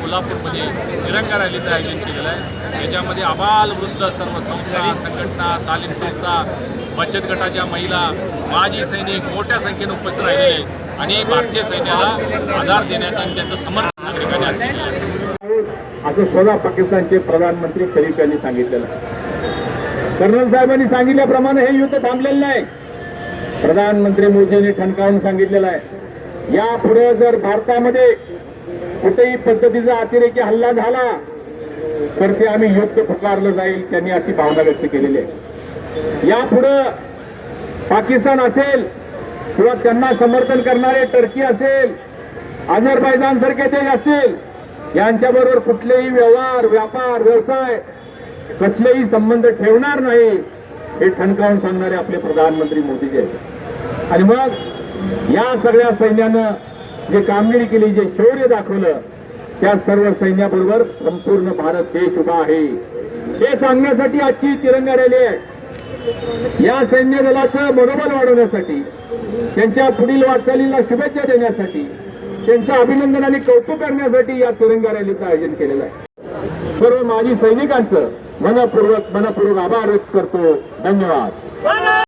कोल्हापूरमध्ये रॅलीचं आयोजन केलेलं आहे. याच्यामध्ये आबाल वृद्ध सर्व संस्था संघटना तालीम संस्था बचत गटाच्या महिला माजी सैनिक मोठ्या संख्येने उपस्थित राहिलेले आणि भारतीय सैन्याला आधार देण्याचं आणि त्यांचं समर्थन नागरिकांनी आज असं स्वतः पाकिस्तानचे प्रधानमंत्री शरीफ यांनी सांगितलेलं आहे. कर्नल साहेबांनी सांगितल्याप्रमाणे हे युद्ध थांबलेलं नाही. प्रधानमंत्री मोदींनी ठणकावून सांगितलेलं आहे. यापुढे जर भारतामध्ये कुठेही पद्धतीचा अतिरेकी हल्ला झाला तर ते आम्ही युद्ध पुकारलं जाईल त्यांनी अशी भावना व्यक्त केलेली आहे. यापुढं पाकिस्तान असेल किंवा त्यांना समर्थन करणारे टर्की असेल अझरबैजान सारखे देश असतील यांच्याबरोबर कुठलेही व्यवहार व्यापार व्यवसाय कसलेही संबंध ठेवणार नाही हे ठणकावून सांगणारे आपले प्रधानमंत्री मोदीजी आहेत. आणि मग या सगळ्या सैन्यानं जे कामगिरी केली जे शौर्य दाखवलं त्या सर्व सैन्याबरोबर संपूर्ण भारत देश उभा आहे. हे सांगण्यासाठी आजची तिरंगा रॅली आहे. या सैन्य दलाचं मनोबल वाढवण्यासाठी त्यांच्या पुढील वाटचालीला शुभेच्छा देण्यासाठी त्यांचं अभिनंदन आणि कौतुक करण्यासाठी या तिरंगा रॅलीचं आयोजन केलेलं आहे. सर्व माजी सैनिकांचं मनपूर्वक मनपूर्वक आभार व्यक्त करतो. धन्यवाद.